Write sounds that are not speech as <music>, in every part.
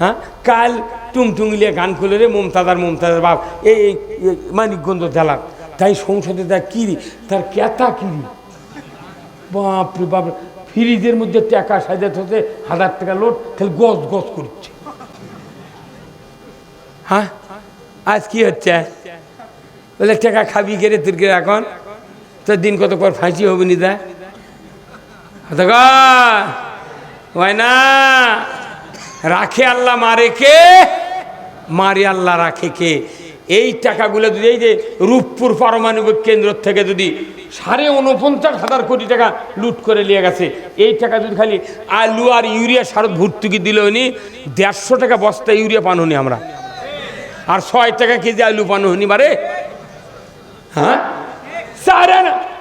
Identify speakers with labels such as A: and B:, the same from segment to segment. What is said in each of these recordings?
A: হ্যাঁ? কাল টুংটুংলিয়ে গান খুলে রে মমতাদার মমতাদার বাপ। এই মানিকগঞ্জ জেলার। তাই সংসদে তার কিরি তার কেতা কিরি বাপরে বাপ ফ্রিজের মধ্যে টাকা সাজাতে হতে হাজার টাকা লোড, তাহলে গজ গজ করছে। হ্যাঁ? আজ কি হচ্ছে? বলে, টাকা খাবি গেরে তোর গেরে এখন? তোর দিন কত পর ফাঁসি হবে নি দা হয় না। রাখে আল্লাহ মারে কে? মারে আল্লাহ রাখে কে? এই টাকাগুলো যদি এই যে রূপপুর পারমাণবিক কেন্দ্র থেকে যদি সাড়ে উনপঞ্চাশ হাজার কোটি টাকা লুট করে নিয়ে গেছে, এই টাকা যদি খালি আলু আর ইউরিয়া সার ভর্তুকি দিল উনি, দেড়শো টাকা বস্তা ইউরিয়া পান হনি আমরা। আর ছয় টাকা কেজি আলু পান হনি বারে হ্যাঁ?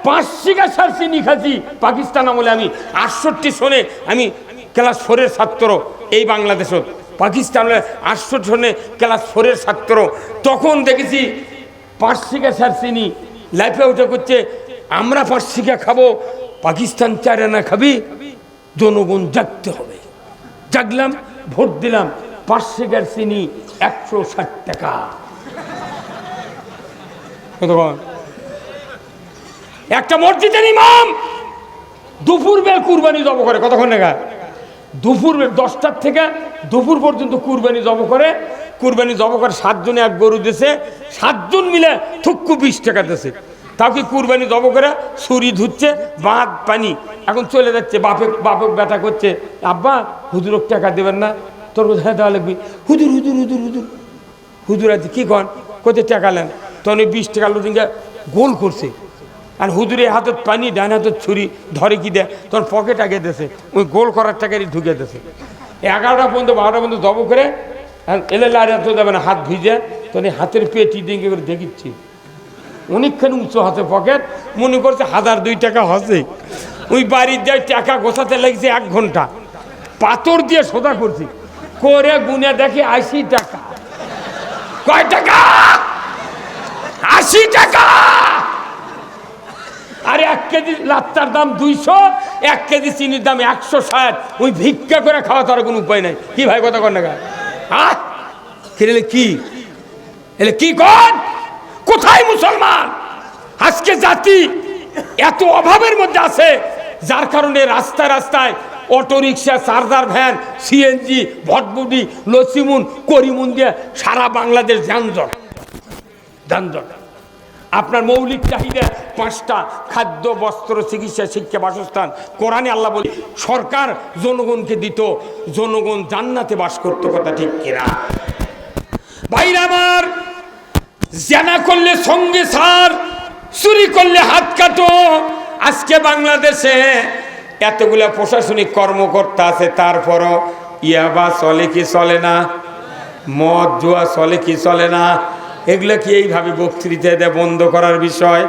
A: পাঁচ শিকা সার চিনি খাচ্ছি পাকিস্তান আমলে আমি। আটষট্টি সনে আমি ক্লাস ফোরের ছাত্র এই বাংলাদেশত। পাকিস্তানে আটষট্টি সনে ক্লাস ফোরের ছাত্র। তখন দেখেছি পাঁচ স্যার চিনি, লাইফে উঠে করছে, আমরা পাঁচ শিকা খাব, পাকিস্তান চার আনা খাবি, জনগণ জাগতে হবে। জাগলাম, ভোট দিলাম পাঁচ শিকার চিনি একশো ষাট টাকা। একটা মসজিদের ইমাম দুপুর বেল কুরবানি জব করে, কতক্ষণ টাকা দুপুর দশটার থেকে দুপুর পর্যন্ত কুরবানি জব করে। কুরবানি জব করে সাতজনে এক গরু দিছে। সাতজন মিলে থুক্কু বিশ টাকা দিছে। তাও কি কুরবানি জব করে ছুরি ধুচ্ছে, বাঁধ, পানি। এখন চলে যাচ্ছে বাপে বাপে ব্যথা করছে। আব্বা হুজুরক টাকা দেবেন না। তোর কোথায় দেওয়া লাগবে। হুজুর হুজুর হুজুর হুজুর। হুজুর আছে কী কন? কোথায় টাকা নেন। তখন বিশ টাকা লোটিংটা গোল করছে। আর হুজুরে হাতত পানি, ডান হাতত ছুরি, ধরে কি দেয়? তখন পকেট আগে দেছে, ওই গোল করার টাকারই ঢুকে দেছে। এগারোটা পর্যন্ত, বারোটা পর্যন্ত জব করে এলে লারে এত দেবে না, হাত ভিজে তখন হাতের পেটি দিকে করে দেখিচ্ছি। অনেকখানি উঁচু হাতে পকেট মনে করছে হাজার দুই টাকা হসে। ওই বাড়ির যায় টাকা গোছাতে লাগছে এক ঘণ্টা। পাথর দিয়ে সোজা করছি। করে গুনে দেখি আশি টাকা। কয় টাকা? আশি টাকা! আর এক কেজি লাত্তার দাম দুইশো, এক কেজি চিনির দাম একশো ষাট। ওই ভিক্ষা করে খাওয়া তার কোনো উপায় নাই। কি ভাই কথা কর না আহ কিনলে কি? এলে কি কর? কোথায় মুসলমান? আজকে জাতি এত অভাবের মধ্যে আছে, যার কারণে রাস্তায় রাস্তায় auto rickshaw charger van, CNG ভটবুটি লসিমুন, করিমুন দিয়ে সারা বাংলাদেশ যানজট। যানজট। আপনার মৌলিক চাহিদা পাঁচটা, খাদ্য, বস্ত্র, চিকিৎসা, শিক্ষা, বাসস্থান। কোরআনে আল্লাহ বলি, সরকার জনগণকে দিত, জনগণ জান্নাতে বাস করতো, কথা ঠিক কিনা? ভাইরা আমার, জানা করলে সঙ্গে সার, চুরি করলে হাত কাটো। আজকে বাংলাদেশে এতগুলা প্রশাসনিক কর্মকর্তা আছে, তারপরও ইয়াবা চলে কি চলে না? মদ জুয়া চলে কি চলে না? এগুলো কি এইভাবে বক্তৃতা দেয় বন্ধ করার বিষয়?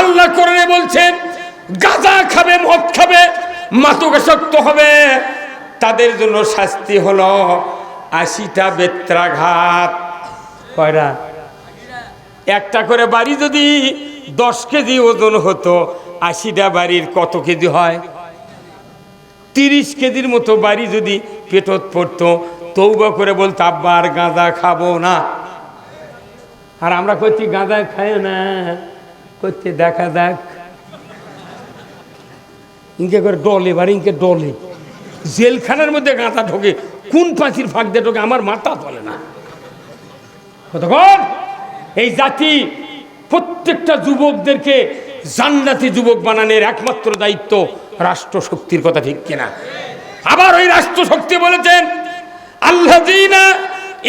A: আল্লাহ কোরআনে বলছেন, গাঁজা খাবে, মদ খাবে মাতুকাসক্ত হবে। তাদের জন্য শাস্তি হলো আশিটা বেত্রাঘাত। কয়রা একটা করে বাড়ি যদি দশ কেজি ওজন হতো, আশিটা বাড়ির কত কেজি হয়? তিরিশ কেজির মতো বাড়ি যদি পেটত পড়তো তৌবা করে বলতো, আব্বা, আর গাঁজা খাব না। আর আমরা করছি গাঁদা খায় না করতে দেখা দেখ ইনকে করে ডলে এবার ইনকে ডলে। জেলখানার মধ্যে গাঁদা ঢোকে, কোন পাঁচির ফাঁক দিয়ে ঢোকে, আমার মাথা চলে না। কতক্ষণ এই জাতি প্রত্যেকটা যুবকদেরকে জান্নাতি যুবক বানানোর একমাত্র দায়িত্ব রাষ্ট্র শক্তির কথা, ঠিক কিনা? আবার ওই রাষ্ট্র শক্তি বলেছেন আল্লাহ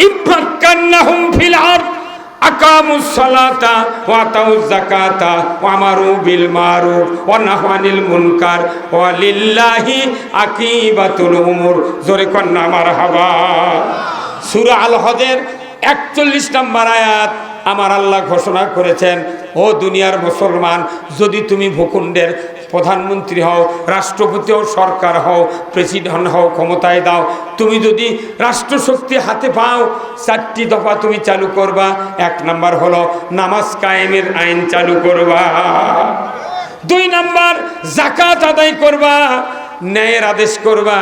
A: ইব্রাকান্নাহুম ফিল আরদ আকামুস ওয়া ওয়া আমারু বিল মুনকার ওয়া লিল্লাহি আল নম্বর আয়াত আমার আল্লাহ ঘোষণা করেছেন, ও দুনিয়ার মুসলমান, যদি তুমি ভূখণ্ডের প্রধানমন্ত্রী হও, রাষ্ট্রপতি হও, সরকার হও, প্রেসিডেন্ট হও, ক্ষমতায় দাও। তুমি যদি রাষ্ট্রশক্তি হাতে পাও, চারটি দফা তুমি চালু করবা। এক নাম্বার হলো নামাজ কায়েমের আইন চালু করবা। দুই নাম্বার জাকাত আদায় করবা, ন্যায়ের আদেশ করবা।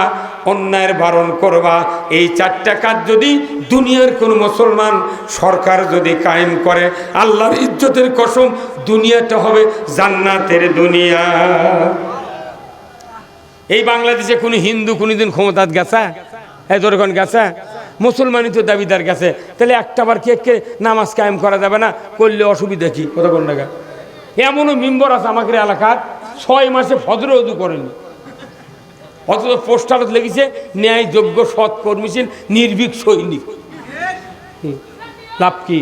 A: অন্যায়ের বারণ করবা। এই চারটা কাজ যদি দুনিয়ার কোনো মুসলমান সরকার যদি কায়েম করে, আল্লাহর ইজ্জতের কসম, দুনিয়াটা হবে জান্নাতের দুনিয়া। এই বাংলাদেশে কোনো হিন্দু কোনোদিন ক্ষমতাত গেছে? ধরুন গেছে? মুসলমানই তো দাবিদার গেছে। তাহলে একটা বার কে নামাজ কায়েম করা যাবে না? করলে অসুবিধা কি? কোন টাকা এমনও মেম্বর আছে আমাদের এলাকার, ছয় মাসে ফজর উদু করেনি। অথচ পোস্টারত লেগেছে, ন্যায়যোগ্য সৎ কর্মীশীল নির্ভীক সৈনিক। লাভ কি?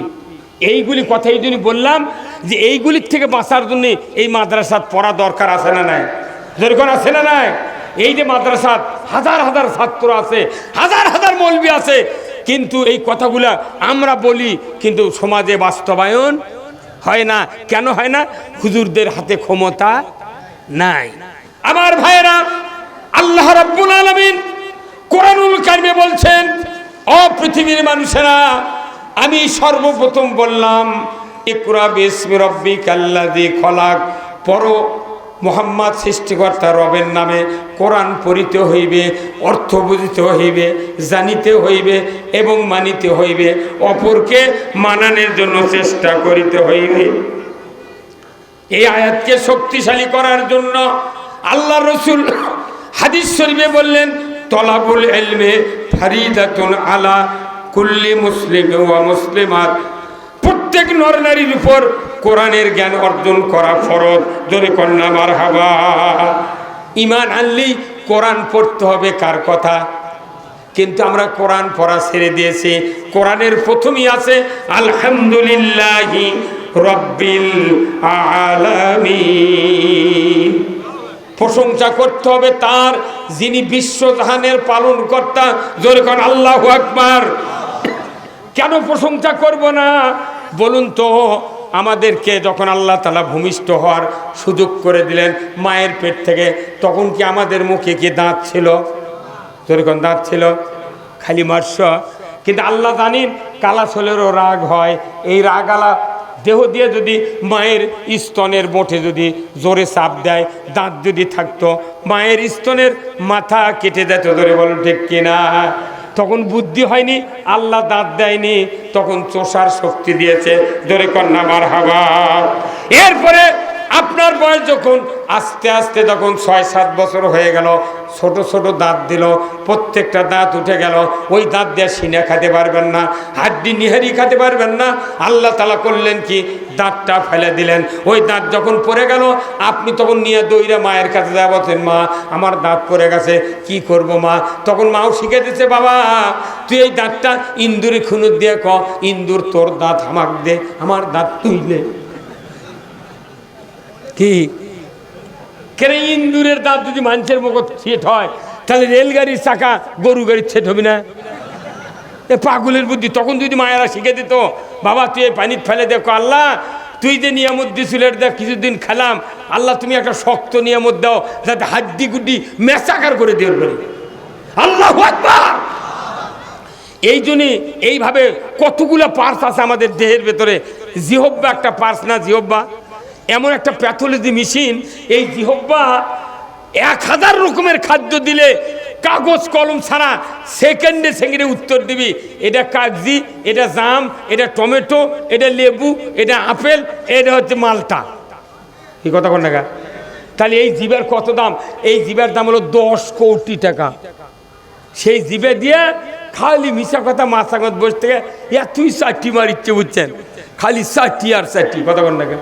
A: এইগুলি কথা এই জন্য বললাম, যে এইগুলির থেকে বাঁচার জন্য এই মাদ্রাসাত পড়া দরকার আছে না নাই? দরকার আছে না নাই? এই যে মাদ্রাসাত হাজার হাজার ছাত্র আছে, হাজার হাজার মৌলবি আছে, কিন্তু এই কথাগুলা আমরা বলি, কিন্তু সমাজে বাস্তবায়ন হয় না। কেন হয় না? হুজুরদের হাতে ক্ষমতা নাই। আমার ভাইয়েরা আল্লাহ রাব্বুল আলামিন কোরআনুল কারিমে বলছেন ও পৃথিবীর মানুষেরা, আমি সর্বপ্রথম বললাম, ইকরা বিসমি রব্বিকাল্লাযী খলাক। পর মোহাম্মদ সৃষ্টিকর্তা রবের নামে কোরআন পড়িতে হইবে, অর্থ বুঝিতে হইবে, জানিতে হইবে এবং মানিতে হইবে, অপরকে মানানোর জন্য চেষ্টা করিতে হইবে। এই আয়াতকে শক্তিশালী করার জন্য আল্লাহ রসুল হাদিস শরীফে বললেন, তলাবুল এলমে ফারিদাতুন আলা কুল্লি মুসলিম ওয়া মুসলিমাত। প্রত্যেক নরনারীর উপর কোরআনের জ্ঞান অর্জন করা ফরজ। জোরে কন্যা মার হাবা ইমান আনলেই কোরআন পড়তে হবে কার কথা? কিন্তু আমরা কোরআন পড়া ছেড়ে দিয়েছি। কোরআনের প্রথমই আছে, আলহামদুলিল্লাহি রব্বিল আলামিন। প্রশংসা করতে হবে তার, যিনি বিশ্বজাহানের পালন কর্তা জোরে কর আল্লাহ আকবার। কেন প্রশংসা করব না? বলুন তো, আমাদেরকে যখন আল্লাহ তালা ভূমিষ্ঠ হওয়ার সুযোগ করে দিলেন মায়ের পেট থেকে, তখন কি আমাদের মুখে কি দাঁত ছিল? যেরকম দাঁত ছিল? খালি মার্স কিন্তু আল্লাহ জানেন কালাছলেরও রাগ হয়। এই রাগ আলা দেহ দিয়ে যদি মায়ের স্তনের মোঠে যদি জোরে চাপ দেয়, দাঁত যদি থাকতো, মায়ের স্তনের মাথা কেটে যেত ধরে বলো ঠিক কিনা? তখন বুদ্ধি হয়নি, আল্লাহ দাঁত দেয়নি, তখন চোষার শক্তি দিয়েছে ধরে কন্যা মার হাবা এরপরে আপনার বয়স যখন আস্তে আস্তে যখন ছয়, সাত বছর হয়ে গেল, ছোট ছোট দাঁত দিল, প্রত্যেকটা দাঁত উঠে গেল, ওই দাঁত দিয়ে সিনে খেতে পারবেন না, হাড্ডি নিহারি খেতে পারবেন না। আল্লাহ তালা করলেন কি? দাঁতটা ফেলে দিলেন। ওই দাঁত যখন পড়ে গেল, আপনি তখন নিয়ে দইরা মায়ের কাছে যা বলছেন, মা, আমার দাঁত পড়ে গেছে, কি করব মা? তখন মাও শিখে দিচ্ছে, বাবা, তুই এই দাঁতটা ইন্দুরে খুনুর দিয়ে ক, ইন্দুর তোর দাঁত আমাক দে, আমার দাঁত তুই তুইলে কি? কেন ইন্দুরের দাঁত যদি মানুষের মুখ ছেট হয়, তাহলে রেলগাড়ির চাকা গরু গাড়ির ছেট হবে না? এ পাগলের বুদ্ধি, তখন যদি মায়েরা শিখে দিত, বাবা, তুই এই পানি ফেলে দেখো আল্লাহ, তুই যে নিয়ামত দিছিল দেখ, কিছুদিন খেলাম। আল্লাহ, তুমি একটা শক্ত নিয়ামত দাও, যাতে হাড্ডি গুড্ডি মেচাকার করে দিয়ে পারি আল্লাহ এই জন্যে এইভাবে কতগুলো পার্স আছে আমাদের দেহের ভেতরে। জিহব্বা একটা পার্স না জিহব্বা এমন একটা প্যাথোলজি মেশিন, এই জিহব্বা এক হাজার রকমের খাদ্য দিলে কাগজ, কলম ছাড়া সেকেন্ডে সেকেন্ডে উত্তর দিবি। এটা কাগজি, এটা জাম, এটা টমেটো, এটা লেবু, এটা আপেল, এটা হচ্ছে মালটা। কি কথা কোন টাকা তাহলে এই জিবার কত দাম? এই জিবার দাম হলো দশ কোটি টাকা। সেই জিবে দিয়ে খালি মিশা কথা মাথাগত বসে থেকে, ইয়া, তুই চারটি মারিচ্ছে বুঝছেন? খালি চারটি আর চারটি কথা কোন টাকা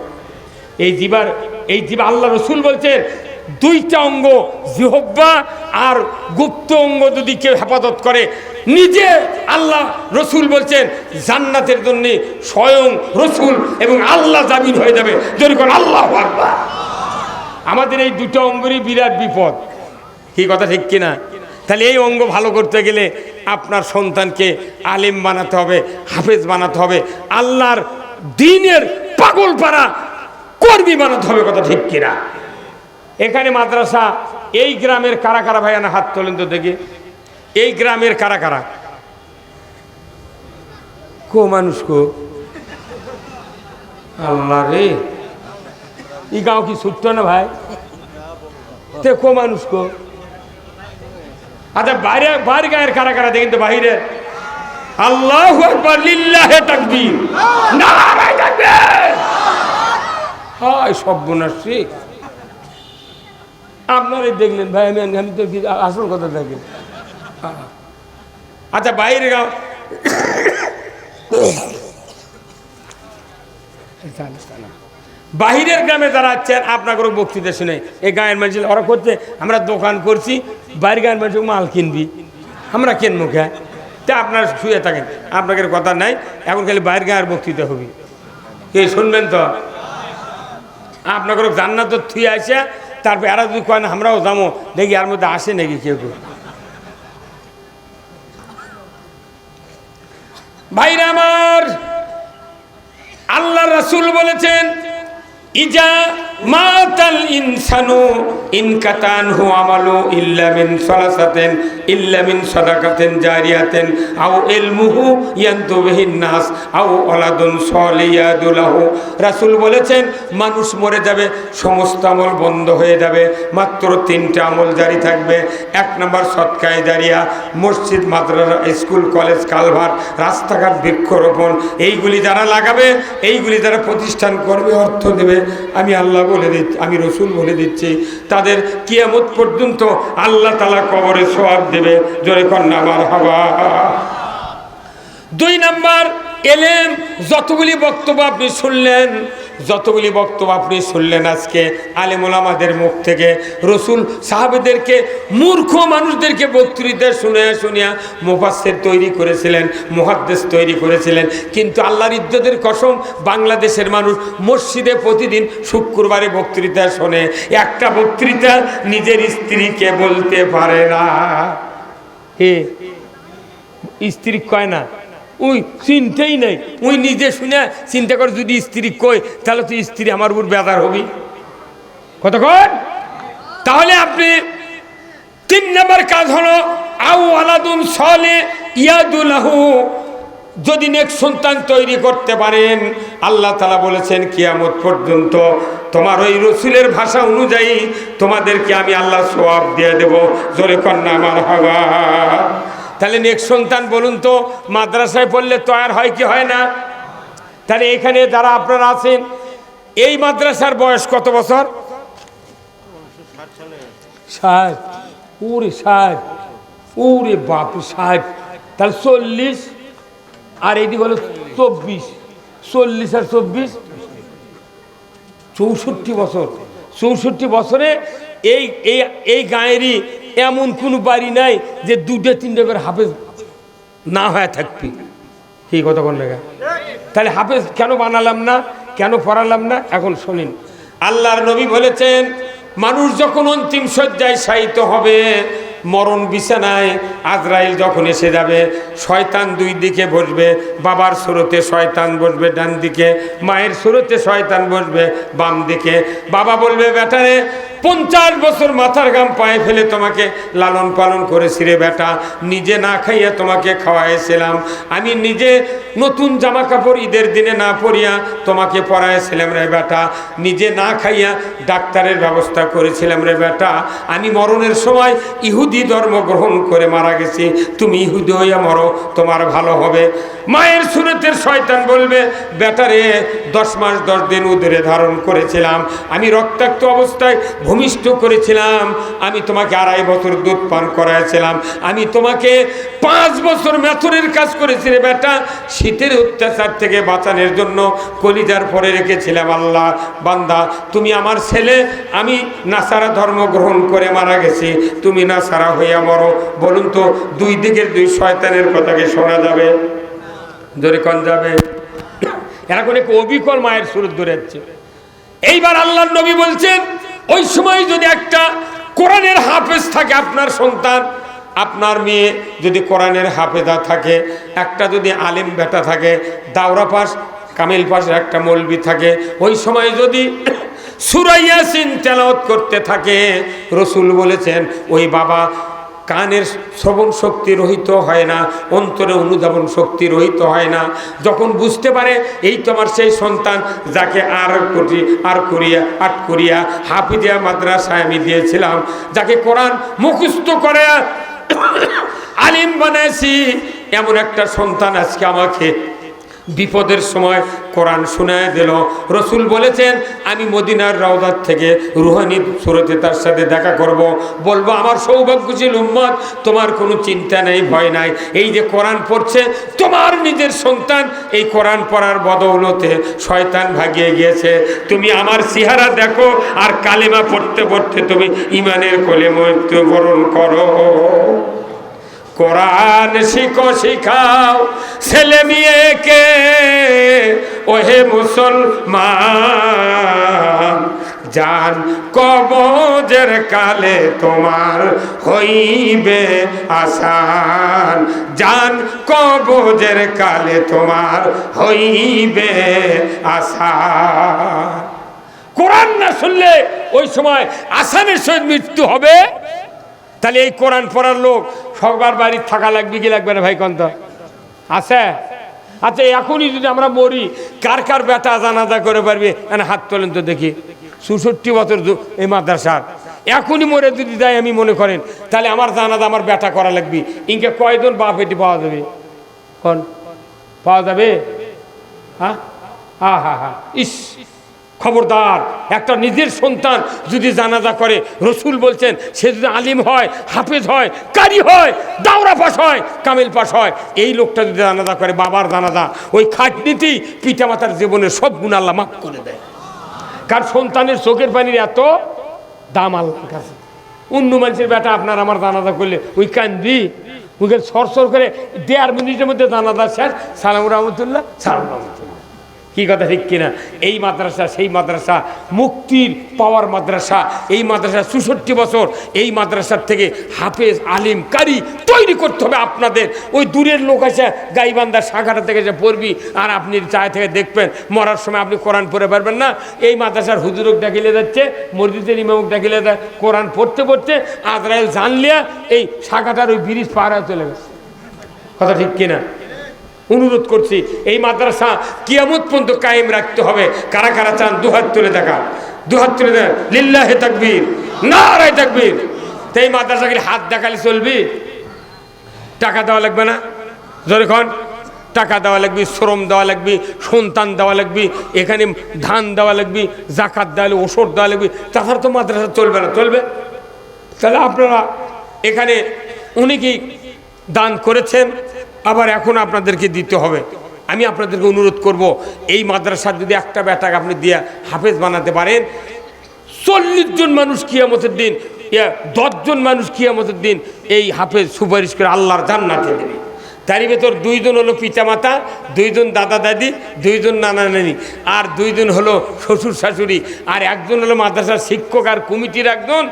A: এই জিবার, এই জিবা আল্লাহ রসুল বলছেন, দুইটা অঙ্গ জিহব্বা আর গুপ্ত অঙ্গ যদি কেউ হেফাজত করে, নিজে আল্লাহ রসুল বলছেন, জান্নাতের জন্য স্বয়ং রসুল এবং আল্লাহ জামিন হয়ে যাবে। যদি আল্লাহ। আমাদের এই দুটো অঙ্গেরই বিরাট বিপদ। কি কথা ঠিক কিনা? তাহলে এই অঙ্গ ভালো করতে গেলে আপনার সন্তানকে আলেম বানাতে হবে, হাফেজ বানাতে হবে। আল্লাহর দিনের পাগল পাড়া কর্মী বানাতে হবে কথা ঠিক কিনা? এখানে মাদ্রাসা, এই গ্রামের কারা কারা ভাই হাত তোলেন তো দেখি। এই গ্রামের কারা কারা? কো মানুষ কো? আল্লাহ রে। ই গাঁও কি ছুটতো না ভাই? তে কো মানুষ কো? আচ্ছা বাইরে বাইরে গায়ের কারা কারা দেখেন তো বাহিরে? আল্লাহ একবার লিল্লাহে তাকবীর। নারায় তাকবীর। হায় সর্বনাশী আপনারাই দেখলেন, ভাই, আমি আমি তো আসল কথা দেখেন। আচ্ছা বাইরে গাও বাহিরের গ্রামে যারা আছেন আপনাকে বক্তৃতা শুনে। এই গায়ের মানুষ ওরা করছে, আমরা দোকান করছি, বাইরের গায়ের মানুষ মাল কিনবি। আমরা কিনবো কে? তা আপনারা শুয়ে থাকেন। আপনাদের কথা নাই, এখন খালি বাইরের গায়ের বক্তৃতা হবে। কে শুনবেন তো? আপনাকে জান্নাত থুই আসে, তারপর এরা যদি কয় না, আমরাও যাব দেখি এর মধ্যে আসে নাকি কেউ কেউ। ভাইরা আমার আল্লাহ রাসুল বলেছেন ইজা মাতাল ইনকাতান জারিয়াতেন রাসূল বলেছেন, মানুষ মরে যাবে, সমস্ত আমল বন্ধ হয়ে যাবে, মাত্র তিনটা আমল জারি থাকবে। এক নম্বর সৎকায় জারিয়া, মসজিদ, মাদ্রাসা, স্কুল, কলেজ, কালভার, রাস্তাঘাট, বৃক্ষরোপণ, এইগুলি যারা লাগাবে, এইগুলি যারা প্রতিষ্ঠান করবে, অর্থ দেবে আমি আল্লাহ বলে দিচ্ছি, আমি রসুল বলে দিচ্ছি, তাদের কিয়ামত পর্যন্ত আল্লাহ তালা কবরে সোয়াব দেবে। জোরে কন্যা আমার হবা দুই নাম্বার এলেম যতগুলি বক্তব্য আপনি শুনলেন, যতগুলি বক্তব্য আপনি শুনলেন আজকে আলেমুল আমাদের মুখ থেকে, রসুল সাহাবেদেরকে, মূর্খ মানুষদেরকে বক্তৃতা শুনে শুনিয়া মুফাসের তৈরি করেছিলেন মহাদ্দেশ তৈরি করেছিলেন। কিন্তু আল্লাহর ইজ্জতের কসম, বাংলাদেশের মানুষ মসজিদে প্রতিদিন শুক্রবারে বক্তৃতা শোনে। একটা বক্তৃতা নিজের স্ত্রীকে বলতে পারে না। স্ত্রী কয় না? উই চিনতেই নেই। উই নিজে শুনে চিন্তা করে যদি স্ত্রী কই তাহলে তো স্ত্রী আমার উপর বেদার হবি। কতক্ষণ তাহলে আপনি তিন নম্বর কাজ হলো, আউ আলাদুন সলে ইয়াদুলাহু, যদি নেক সন্তান তৈরি করতে পারেন, আল্লাহ তালা বলেছেন, কিয়ামত পর্যন্ত তোমার ওই রসুলের ভাষা অনুযায়ী তোমাদেরকে আমি আল্লাহ সোয়াব দিয়ে দেব। জোরে কন্যা, আমার হবা তাহলে নেক সন্তান বলুন তো, মাদ্রাসায় পড়লে তৈরি হয় কি হয় না? তাহলে এখানে যারা আপনারা আছেন, এই মাদ্রাসার বয়স কত বছর? ষাট। ওরে ষাট। ওরে বাপ ষাট। তাহলে চল্লিশ আর এইদিকে হলো চব্বিশ। চল্লিশ আর চব্বিশ, চৌষট্টি বছর। চৌষট্টি বছরে এই এই গাঁয়েরই এমন কোনো বাড়ি নাই যে দুটো তিনটে করে হাফেজ না হয়ে থাকবি। কি কতক্ষণ লেখা তাহলে হাফেজ কেন বানালাম না কেন পড়ালাম না? এখন শোনেন। আল্লাহর নবী বলেছেন মানুষ যখন অন্তিম শয্যায় শায়িত হবে মরণ বিছানায় আজরাইল যখন এসে যাবে, শয়তান দুই দিকে বসবে, বাবার স্রোতে শয়তান বসবে, ডান দিকে, মায়ের স্রোতে শয়তান বসবে, বাম দিকে। বাবা বলবে বেটারে পঞ্চাশ বছর মাথার গাম পায়ে ফেলে তোমাকে লালন পালন করেছি রে বেটা। নিজে না খাইয়া তোমাকে খাওয়াইছিলাম। আমি নিজে নতুন জামা কাপড় ঈদের দিনে না পরিয়া তোমাকে পরাইছিলাম রে বেটা। নিজে না খাইয়া ডাক্তারের ব্যবস্থা করেছিলাম রে বেটা। আমি মরণের সময় ইহুদি ধর্ম গ্রহণ করে মারা গেছি। তুমি ইহুদি হইয়া মরো, তোমার ভালো হবে। মায়ের সুরতের শয়তান বলবে বেটারে দশ মাস দশ দিন উদরে ধারণ করেছিলাম। আমি রক্তাক্ত অবস্থায় ভূমিষ্ঠ করেছিলাম। আমি তোমাকে আড়াই বছর দুধ পান করাইছিলাম। আমি তোমাকে পাঁচ বছর মেথরের কাজ করেছি রে বেটা। শীতের অত্যাচার থেকে বাঁচানোর জন্য কলিজার পরে রেখেছিলাম আল্লাহ। বান্দা, তুমি আমার ছেলে, আমি নাসারা ধর্ম গ্রহণ করে মারা গেছি। তুমি নাসারা হইয়া মরো। বলুন তো, দুই দিকের দুই শয়তানের কথাকে শোনা যাবে? ধরে কন যাবে? এরা করে অবিকল মায়ের সুরত ধরে যাচ্ছে। এইবার আল্লাহ নবী বলছেন, ওই সময় যদি একটা কোরআনের হাফেজ থাকে আপনার সন্তান, আপনার মেয়ে যদি কোরআনের হাফেজা থাকে, একটা যদি আলেম বেটা থাকে, দাওরা পাশ, কামিল পাশের একটা মলবি থাকে, ওই সময় যদি সুরাইয়াসিন তেলাওয়াত করতে থাকে। রসুল বলেছেন, ওই বাবা কানের শ্রবণ শক্তি রহিত হয় না, অন্তরে অনুধাবন শক্তি রহিত হয় না। যখন বুঝতে পারে, এই তোমার সেই সন্তান, যাকে আর কোটি আর করিয়া, আট করিয়া হাফিজিয়া মাদ্রাসায় আমি দিয়েছিলাম, যাকে কোরআন মুখস্থ করে, <coughs> আলিম বানাইছি, এমন একটা সন্তান আজকে আমাকে বিপদের সময় কোরআন শোনায় দিল। রসুল বলেছেন, আমি মদিনার রওদার থেকে রুহানি সুরতে তার সাথে দেখা করব। বলব, আমার সৌভাগ্যশীল উম্মত, তোমার কোনো চিন্তা নেই, ভয় নাই। এই যে কোরআন পড়ছে, তোমার নিজের সন্তান, এই কোরআন পড়ার বদৌলতে শয়তান ভাগিয়ে গিয়েছে। তুমি আমার সিহারা দেখো আর কালেমা পড়তে পড়তে তুমি ইমানের কোলে মৃত্যুবরণ করো। কোরআন শিখো, শিখাও। ছেলে মেয়েকে, ওহে মুসলমান জান কবজের কালে তোমার হইবে আসান জান কবজের কালে তোমার হইবে আসান। কোরআন না শুনলে ওই সময় আসানের সহিত মৃত্যু হবে? তাহলে এই কোরআন পড়ার লোক সবার বাড়ির থাকা লাগবে, কি লাগবে না ভাই কন্ত? আছে? আচ্ছা এখনই যদি আমরা মরি, কার কার বেটা জানাজা করে পারবে? হাত তোলেন তো দেখি। চৌষট্টি বছর এই মাদ্রাসার। এখনই মরে যদি দেয় আমি মনে করেন, তাহলে আমার জানাজা আমার বেটা করা লাগবে। ইনকে কয়জন বাপ এটি পাওয়া যাবে? কোন? পাওয়া যাবে? হ্যাঁ? হা হা হা। ইস! খবরদার। একটা নিজের সন্তান যদি জানাজা করে, রসুল বলছেন, সে যদি আলিম হয়, হাফেজ হয়, কারি হয়, দাওরা পাস হয়, কামিল পাস হয়, এই লোকটা যদি জানাজা করে, বাবার জানাজা, ওই খাটনিতেই পিতামাতার জীবনের সব গুণ আল্লাহ মাফ করে দেয়। কার সন্তানের চোখের পানির এত দাম আল্লাহর কাছে। অন্য মানুষের বেটা, আপনার আমার জানাজা করলে, ওই কান্দি ওইকে সরসর করে দেড় মিনিটের মধ্যে জানাজা শেষ। সালাম রহমতুল্লাহ সালাম রহমতুল্লাহ কি কথা ঠিক কিনা? এই মাদ্রাসা, সেই মাদ্রাসা, মুক্তির পাওয়ার মাদ্রাসা, এই মাদ্রাসা চৌষট্টি বছর, এই মাদ্রাসার থেকে হাফেজ, আলিম, কারি তৈরি করতে হবে আপনাদের। ওই দূরের লোক আছে গাইবান্ধার শাখাটা থেকে যে পড়বি, আর আপনি চায় থেকে দেখবেন, মরার সময় আপনি কোরআন পড়ে পারবেন না। এই মাদ্রাসার হুজুরক ডাকিলে যাচ্ছে, মসজিদের ইমামক ডাকিলে যায় কোরআন পড়তে পড়তে আজরাইল জানলিয়া এই শাখাটার ওই ব্রিজ পার হয়ে চলে গেছে। কথা ঠিক কিনা? অনুরোধ করছি, এই মাদ্রাসা কিয়ামত পর্যন্ত কায়েম রাখতে হবে। কারা কারা চান, দুহাত তুলে দেখা দুহাত তুলে দেন। লিল্লাহে তাকবীর না রায় তাকবীর। তো এই মাদ্রাসাকে হাত দেখালে চলবি? টাকা দেওয়া লাগবে না? যখন টাকা দেওয়া লাগবে, শ্রম দেওয়া লাগবে, সন্তান দেওয়া লাগবে, এখানে ধান দেওয়া লাগবে, জাকাত দেওয়া লাগবে, ওষুধ দেওয়া লাগবে। তাছাড়া তো মাদ্রাসা চলবে না। চলবে? তাহলে আপনারা এখানে উনি কি দান করেছেন। আবার এখন আপনাদেরকে দিতে হবে। আমি আপনাদেরকে অনুরোধ করব, এই মাদ্রাসার যদি একটা ব্যাটাক আপনি দিয়ে হাফেজ বানাতে পারেন, চল্লিশ জন মানুষ কিয়ামতের দিন দশজন মানুষ কিয়ামতের দিন এই হাফেজ সুপারিশ করে আল্লাহর জান্নাতে দেবে। তারই ভেতর দুইজন হলো পিতামাতা, দুইজন দাদা দাদি, দুইজন নানা নানি। আর দুইজন হলো শ্বশুর শাশুড়ি। আর একজন হলো মাদ্রাসার শিক্ষক আর কমিটির একজন,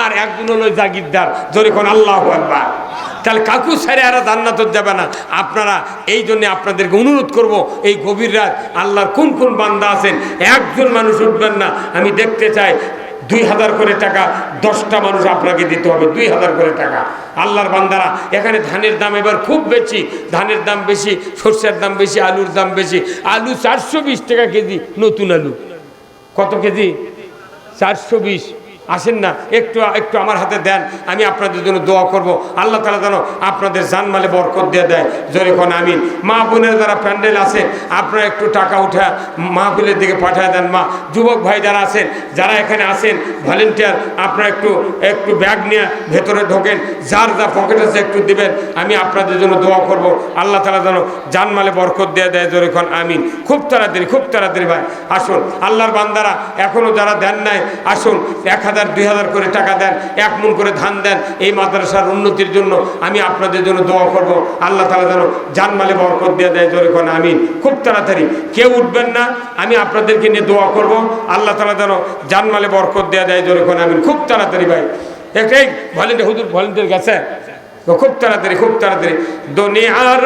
A: আর একজন হলো জাগিরদার। যখন আল্লাহ একবার তাহলে কাকু সারে আর জান্নাত যাবে না। আপনারা এই জন্য আপনাদেরকে অনুরোধ করব, এই গভীর রাত আল্লাহর কোন কোন বান্দা আছেন, একজন মানুষ উঠবেন না। আমি দেখতে চাই দুই হাজার করে টাকা, দশটা মানুষ আপনাকে দিতে হবে, দুই হাজার করে টাকা। আল্লাহর বান্দারা, এখানে ধানের দাম এবার খুব বেশি, ধানের দাম বেশি, সর্ষের দাম বেশি, আলুর দাম বেশি। আলু চারশো বিশ টাকা কেজি, নতুন আলু। কত কেজি? চারশো বিশ। আসেন না, একটু একটু আমার হাতে দেন, আমি আপনাদের জন্য দোয়া করব। আল্লাহ তালা যেন আপনাদের জানমালে বরকত দিয়ে দেয়। যখন আমিন। মা বোনের যারা প্যান্ডেল আছে, আপনারা একটু টাকা উঠা মাহফিলের দিকে পাঠিয়ে দেন। মা, যুবক ভাই যারা আছেন, যারা এখানে আসেন ভলেন্টিয়ার, আপনারা একটু একটু ব্যাগ নিয়ে ভেতরে ঢোকেন, যার যা পকেট আছে একটু দিবেন। আমি আপনাদের জন্য দোয়া করব। আল্লাহ তালা যেন জানমালে বরকত দিয়ে দেয়। যখন আমিন। খুব তাড়াতাড়ি খুব তাড়াতাড়ি ভাই, আসুন। আল্লাহর বান্দারা এখনও যারা দেন নাই, আসুন। এক হাজার দুই হাজার করে টাকা দেন, এক মন করে ধান দেন, এই মাদ্রাসার উন্নতির জন্য আমি আপনাদের জন্য দোয়া করব। আল্লাহ তালা যেন জানমালে বরকত দিয়ে দেয় যখন আমিন। খুব তাড়াতাড়ি, কেউ উঠবেন না, আমি আপনাদেরকে নিয়ে দোয়া করব। আল্লাহ তালা যেন জানমালে বরকত দেওয়া দেয় যখন আমিন। খুব তাড়াতাড়ি ভাই। একটাই ভলেন্টিয়ার, হুজুর ভলেন্টিয়ার গেছে? খুব তাড়াতাড়ি খুব তাড়াতাড়ি। দুনিয়ার